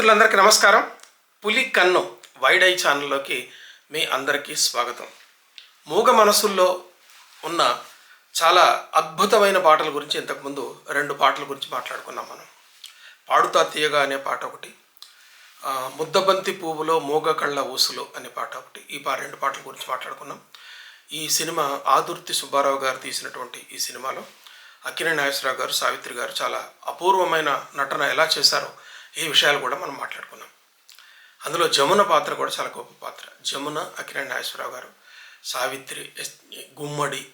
మిత్రులందరికీ నమస్కారం. పులి కన్ను వైడ్ ఐ ఛానల్లోకి మీ అందరికీ స్వాగతం. మూగ మనసుల్లో ఉన్న చాలా అద్భుతమైన పాటల గురించి ఇంతకుముందు రెండు పాటల గురించి మాట్లాడుకున్నాం మనం. పాడుతా తీయగా అనే పాట ఒకటి ముద్దబంతి పువ్వులో మూగ కళ్ళ ఊసులు అనే పాట ఒకటి ఈ పా రెండు పాటల గురించి మాట్లాడుకున్నాం. ఈ సినిమా ఆదుర్తి సుబ్బారావు గారు తీసినటువంటి ఈ సినిమాలో అక్కినే నాగేశ్వరరావు గారు సావిత్రి గారు చాలా అపూర్వమైన నటన ఎలా చేశారో ఈ విషయాలు కూడా మనం మాట్లాడుకున్నాం అందులో జమున పాత్ర కూడా చాలా గొప్ప పాత్ర. జమున అక్కినే నాగేశ్వరరావు గారు సావిత్రి ఎస్ గుమ్మడి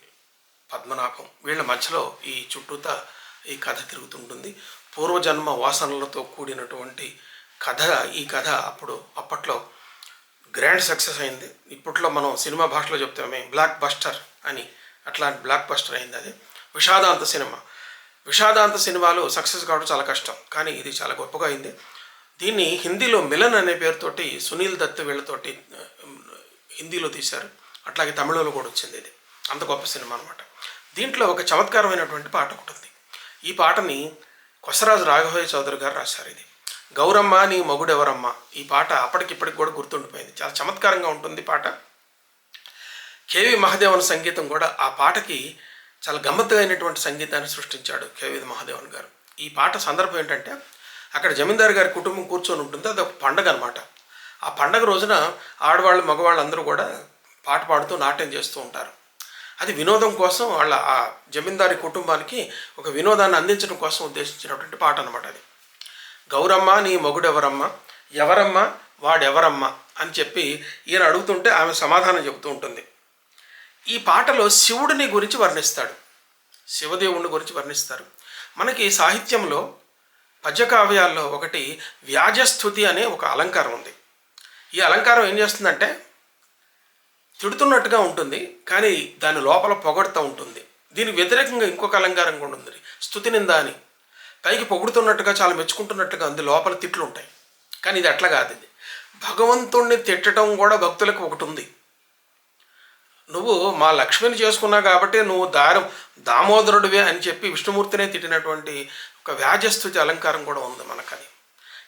పద్మనాభం వీళ్ళ మధ్యలో ఈ చుట్టూతా ఈ కథ తిరుగుతుంటుంది. పూర్వజన్మ వాసనలతో కూడినటువంటి కథ ఈ కథ అప్పుడు అప్పట్లో గ్రాండ్ సక్సెస్ అయింది. ఇప్పట్లో మనం సినిమా భాషలో చెప్తామే బ్లాక్ బస్టర్ అని. అట్లాంటి బ్లాక్ బస్టర్ అయింది అది. విషాదాంత సినిమా. విషాదాంత సినిమాలు సక్సెస్ కావడం చాలా కష్టం కానీ ఇది చాలా గొప్పగా అయింది. దీన్ని హిందీలో మిలన్ అనే పేరుతోటి సునీల్ దత్ వీళ్ళతోటి హిందీలో తీశారు. అట్లాగే తమిళంలో కూడా వచ్చింది ఇది. అంత గొప్ప సినిమా అనమాట దీంట్లో ఒక చమత్కారమైనటువంటి పాట ఒకటి ఉంది. ఈ పాటని కొసరాజు రాఘవయ్య చౌదరి గారు రాశారు ఇది. గౌరమ్మ నీ మొగుడెవరమ్మ? ఈ పాట అప్పటికిప్పటికి కూడా గుర్తుండిపోయింది. చాలా చమత్కారంగా ఉంటుంది పాట. కేవి మహాదేవన్ సంగీతం కూడా ఆ పాటకి చాలా గమ్మత్తుగా అయినటువంటి సంగీతాన్ని సృష్టించాడు కేవి మహాదేవన్ గారు. ఈ పాట సందర్భం ఏంటంటే అక్కడ జమీందారు గారి కుటుంబం కూర్చొని ఉంటుంది అది ఒక పండగ అనమాట ఆ పండగ రోజున ఆడవాళ్ళు మగవాళ్ళు అందరూ కూడా పాట పాడుతూ నాట్యం చేస్తూ ఉంటారు. అది వినోదం కోసం వాళ్ళ ఆ జమీందారి కుటుంబానికి ఒక వినోదాన్ని అందించడం కోసం ఉద్దేశించినటువంటి పాట అనమాట అది. గౌరమ్మ నీ మొగుడెవరమ్మ? ఎవరమ్మ? వాడెవరమ్మ? అని చెప్పి ఈయన అడుగుతుంటే ఆమె సమాధానం చెబుతూ ఉంటుంది. ఈ పాటలో శివుడిని గురించి వర్ణిస్తాడు. శివదేవుని గురించి వర్ణిస్తారు. మనకి సాహిత్యంలో పద్యకావ్యాల్లో ఒకటి వ్యాజస్థుతి అనే ఒక అలంకారం ఉంది. ఈ అలంకారం ఏం చేస్తుందంటే తిడుతున్నట్టుగా ఉంటుంది కానీ దాని లోపల పొగడుతూ ఉంటుంది. దీనికి వ్యతిరేకంగా ఇంకొక అలంకారం కూడా ఉంది. స్థుతి నింద అని. పైకి పొగుడుతున్నట్టుగా చాలా మెచ్చుకుంటున్నట్టుగా ఉంది. లోపల తిట్లు ఉంటాయి. కానీ ఇది అట్లా కాదు ఇది. భగవంతుణ్ణి తిట్టడం కూడా భక్తులకు ఒకటి ఉంది. నువ్వు మా లక్ష్మిని చేసుకున్నావు కాబట్టి నువ్వు దారం దామోదరుడివే అని చెప్పి విష్ణుమూర్తినే తిట్టినటువంటి ఒక వ్యాజస్థుతి అలంకారం కూడా ఉంది మనకని.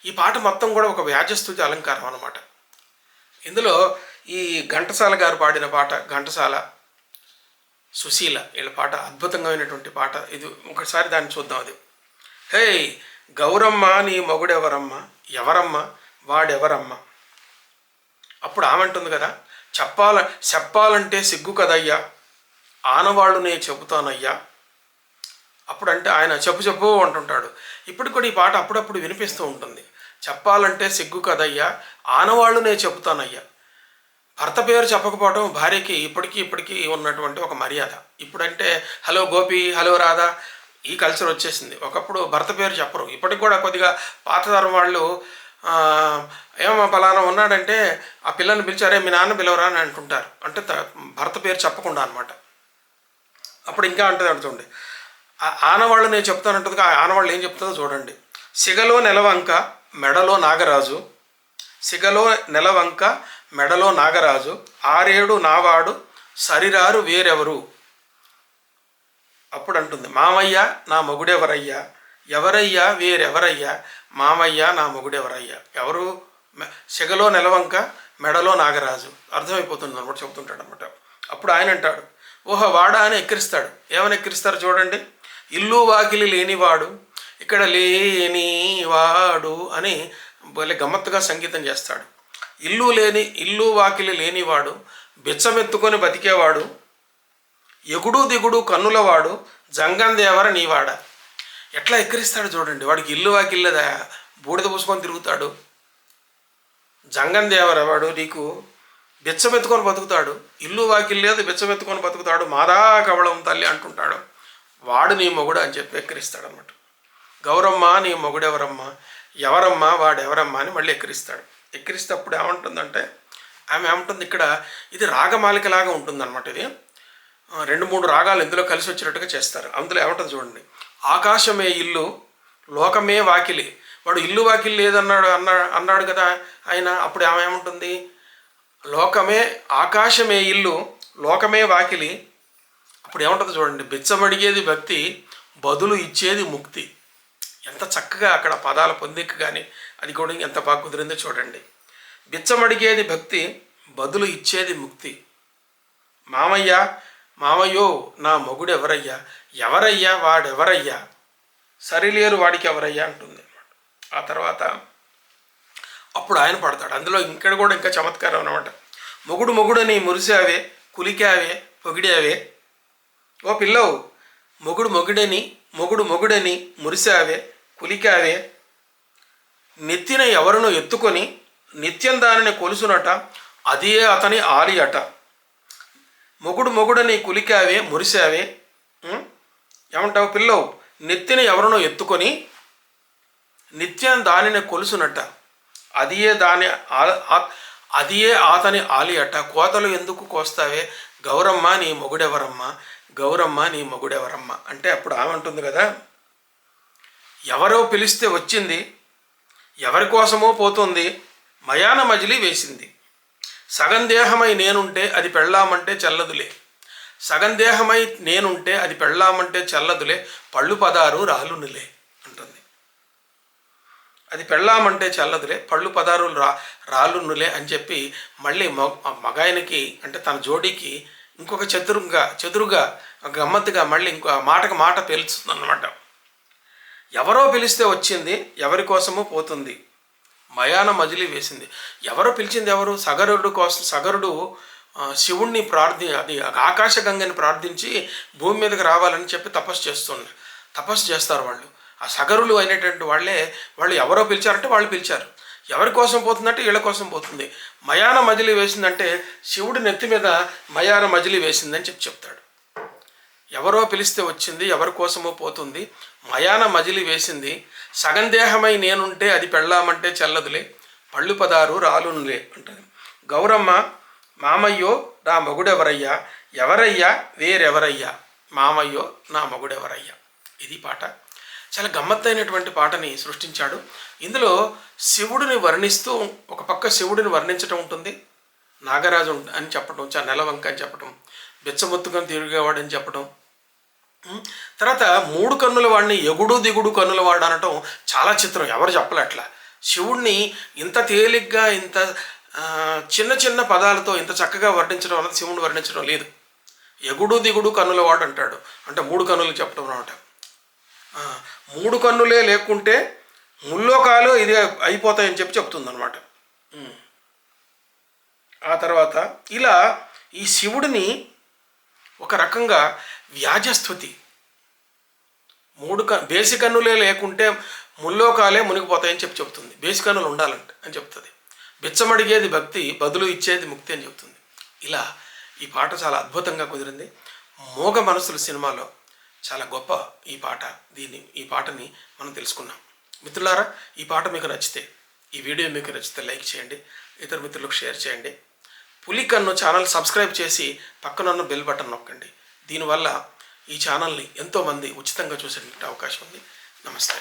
ఈ పాట మొత్తం కూడా ఒక వ్యాజస్థుతి అలంకారం అన్నమాట. ఇందులో ఈ ఘంటసాల గారు పాడిన పాట ఘంటసాల సుశీల వీళ్ళ పాట అద్భుతంగా పాట. ఇది ఒకసారి దాన్ని చూద్దాం అది. హే గౌరమ్మ నీ మొగుడెవరమ్మ? ఎవరమ్మ? వాడెవరమ్మ? అప్పుడు ఆమెంటుంది కదా చెప్పాల చెప్పాలంటే సిగ్గు కదయ్యా. ఆనవాళ్ళు చెబుతానయ్యా. అప్పుడంటే ఆయన చెప్పు చెప్పు అంటుంటాడు. ఇప్పుడు కూడా ఈ పాట అప్పుడప్పుడు వినిపిస్తూ ఉంటుంది. చెప్పాలంటే సిగ్గు కదయ్యా. ఆనవాళ్ళు చెబుతానయ్యా. భర్త పేరు చెప్పకపోవడం భార్యకి ఇప్పటికీ ఇప్పటికీ ఉన్నటువంటి ఒక మర్యాద. ఇప్పుడంటే హలో గోపి హలో రాధా. ఈ కల్చర్ వచ్చేసింది. ఒకప్పుడు భర్త పేరు చెప్పరు. ఇప్పటికి కూడా కొద్దిగా పాత తరం వాళ్ళు ఏమో పలానా ఉన్నాడంటే ఆ పిల్లని పిలిచారే మీ నాన్న పిలవరా? అని అంటుంటారు. అంటే త- భర్త పేరు చెప్పకుండా అనమాట అప్పుడు ఇంకా అంటది అంటుంది ఆనవాళ్ళు నేను చెప్తానంటుంది ఆ ఆనవాళ్ళు ఏం చెప్తుందో చూడండి. సిగలో నెలవంక మెడలో నాగరాజు సిగలో నెలవంక మెడలో నాగరాజు ఆరేడు నావాడు సరిరారు వేరెవరు? అప్పుడు అంటుంది. మామయ్య నా మొగుడెవరయ్యా? ఎవరయ్యా? వేరెవరయ్యా? మామయ్య నా మొగుడెవరయ్యా? ఎవరు? సెగలో నెలవంక మెడలో నాగరాజు. అర్థమైపోతుంది అనమాట చెబుతుంటాడు అనమాట అప్పుడు ఆయన అంటాడు ఓహో వాడా అని ఎక్కిరిస్తాడు. ఏమని ఎక్కిరిస్తారు చూడండి. ఇల్లు వాకిలి లేనివాడు ఇక్కడ లేనివాడు అని భలే గమ్మత్తుగా సంగీతం చేస్తాడు. ఇల్లు లేని ఇల్లు వాకిలి లేనివాడు బిచ్చమెత్తుకొని బతికేవాడు ఎగుడు దిగుడు కన్నులవాడు జంగందేవర నీవాడ. ఎట్లా ఎక్కిరిస్తాడు చూడండి. వాడికి ఇల్లు వాకిల్లదా బూడిద పూసుకొని తిరుగుతాడు. జంగందేవర వాడు నీకు? బిచ్చమెత్తుకొని బతుకుతాడు. ఇల్లు వాకిల్ లేదు బిచ్చమెత్తుకొని బతుకుతాడు. మాదా కవళం తల్లి అంటుంటాడు. వాడు నీ మొగుడు అని చెప్పి ఎక్కిరిస్తాడు అనమాట గౌరమ్మ నీ మొగుడెవరమ్మా ఎవరమ్మా? వాడెవరమ్మా అని మళ్ళీ ఎక్కిరిస్తాడు. ఎక్కిరిస్తే అప్పుడు ఏమంటుందంటే ఆమె ఏమంటుంది ఇక్కడ ఇది రాగమాలికలాగా ఉంటుందన్నమాట ఇది. రెండు మూడు రాగాలు ఇందులో కలిసి వచ్చినట్టుగా చేస్తారు. అందులో ఏమంటుంది చూడండి. ఆకాశమే ఇల్లు లోకమే వాకిలి. వాడు ఇల్లు వాకిలి లేదన్నాడు అన్నా అన్నాడు కదా ఆయన అప్పుడు ఆమె ఏమంటుంది? లోకమే ఆకాశమే ఇల్లు లోకమే వాకిలి. అప్పుడు ఏముంటుంది చూడండి బిచ్చమడిగేది భక్తి బదులు ఇచ్చేది ముక్తి. ఎంత చక్కగా అక్కడ పదాల పొందిక కానీ అది కూడా ఎంత బాగా కుదిరిందో చూడండి. బిచ్చమడిగేది భక్తి బదులు ఇచ్చేది ముక్తి. మామయ్య మామయ్యో నా మొగుడు ఎవరయ్యా? ఎవరయ్యా వాడెవరయ్యా? సరిలేరు వాడికి ఎవరయ్యా అంటుంది. ఆ తర్వాత అప్పుడు ఆయన పడతాడు. అందులో ఇంకా కూడా ఇంకా చమత్కారం అనమాట మొగుడు మొగుడని మురిసావే కులికావే పొగిడావే. ఓ పిల్లవు మొగుడు మొగుడని మొగుడు మొగుడని మురిసావే కులికావే. నెత్తిన ఎవరినో ఎత్తుకొని నిత్యం దానిని కొలుసునట అదే అతని ఆలి అట. మొగుడు మొగుడని కులికావే మురిసావే ఏమంటావు పిల్లవు? నెత్తిన ఎవరినో ఎత్తుకొని నిత్యం దానిని కొలుసునట. అదియే దాని అదియే ఆతని ఆలియట. కోతలు ఎందుకు కోస్తావే? గౌరమ్మ నీ మొగుడెవరమ్మ? గౌరమ్మ నీ మొగుడెవరమ్మ? అంటే అప్పుడు ఆమె కదా ఎవరో పిలిస్తే వచ్చింది ఎవరి కోసమో పోతుంది మయాన మజిలీ వేసింది. సగం దేహమై నేనుంటే అది పెళ్ళామంటే చల్లదులే. సగం దేహమై నేనుంటే అది పెళ్ళామంటే చల్లదులే. పళ్ళు పదారు రాలునులే అంటుంది. అది పెళ్ళామంటే చల్లదులే పళ్ళు పదారులు రా రాలునులే అని చెప్పి మళ్ళీ మగ మగాయనికి అంటే తన జోడీకి ఇంకొక చతురుగా చదురుగా గమ్మత్తుగా మళ్ళీ ఇంకో మాటకు మాట పేలుస్తుంది అన్నమాట ఎవరో పిలిస్తే వచ్చింది ఎవరి కోసమో పోతుంది. మయాన మజిలి వేసింది. ఎవరో పిలిచింది ఎవరు? సగరుడు కోసం సగరుడు శివుణ్ణి ప్రార్థి అది ఆకాశగంగని ప్రార్థించి భూమి మీదకి రావాలని చెప్పి తపస్సు చేస్తుండే తపస్సు చేస్తారు వాళ్ళు. ఆ సగరులు అయినటువంటి వాళ్ళే వాళ్ళు ఎవరో పిలిచారంటే వాళ్ళు పిలిచారు. ఎవరి కోసం పోతుందంటే వీళ్ళ కోసం పోతుంది. మయాన మజిలి వేసిందంటే శివుడి నెత్తి మీద మయాన మజిలి వేసిందని చెప్పి చెప్తాడు. ఎవరో పిలిస్తే వచ్చింది ఎవరి కోసమో పోతుంది. మయాన మజిలి వేసింది సగం దేహమై నేనుంటే అది పెళ్ళామంటే చెల్లదులే పళ్ళు పదారు రాలునులే అంటారు గౌరమ్మ మామయ్యో నా మొగుడెవరయ్యా? ఎవరయ్యా? వేరెవరయ్యా? మామయ్యో నా మొగుడెవరయ్యా? ఇది పాట. చాలా గమ్మత్తైనటువంటి పాటని సృష్టించాడు. ఇందులో శివుడిని వర్ణిస్తూ ఒక పక్క శివుడిని వర్ణించటం ఉంటుంది. నాగరాజు అని చెప్పడం చా నెలవంక అని చెప్పడం బెచ్చమొత్తుకొని తిరిగేవాడని చెప్పడం తర్వాత మూడు కన్నుల వాడిని ఎగుడు దిగుడు కన్నుల వాడు అనటం చాలా చిత్రం ఎవరు చెప్పలే అట్లా. శివుణ్ణి ఇంత తేలిగ్గా ఇంత చిన్న చిన్న పదాలతో ఇంత చక్కగా వర్ణించడం అన్నది శివుణ్ణి వర్ణించడం లేదు. ఎగుడు దిగుడు కన్నుల వాడు అంటాడు. అంటే మూడు కన్నులు చెప్పడం అనమాట మూడు కన్నులే లేకుంటే ముల్లోకాలు ఇది అయిపోతాయని చెప్పి చెప్తుంది అనమాట ఆ తర్వాత ఇలా ఈ శివుడిని ఒక రకంగా వ్యాజస్థుతి. మూడు క బేసి కన్నులే లేకుంటే ముల్లోకాలే మునిగిపోతాయని చెప్పి చెబుతుంది. బేసి కన్నులు ఉండాలంట అని చెప్తుంది బిచ్చమడిగేది భక్తి బదులు ఇచ్చేది ముక్తి అని చెబుతుంది. ఇలా ఈ పాట చాలా అద్భుతంగా కుదిరింది. మోగ మనసులు సినిమాలో చాలా గొప్ప ఈ పాట దీన్ని ఈ పాటని మనం తెలుసుకున్నాం. మిత్రులారా ఈ పాట మీకు నచ్చితే ఈ వీడియో మీకు నచ్చితే లైక్ చేయండి. ఇతర మిత్రులకు షేర్ చేయండి. పులి కన్ను ఛానల్ సబ్స్క్రైబ్ చేసి పక్కనున్న బెల్ బటన్ నొక్కండి. దీనివల్ల ఈ ఛానల్ని ఎంతోమంది ఉచితంగా చూసేటువంటి అవకాశం ఉంది. నమస్తే.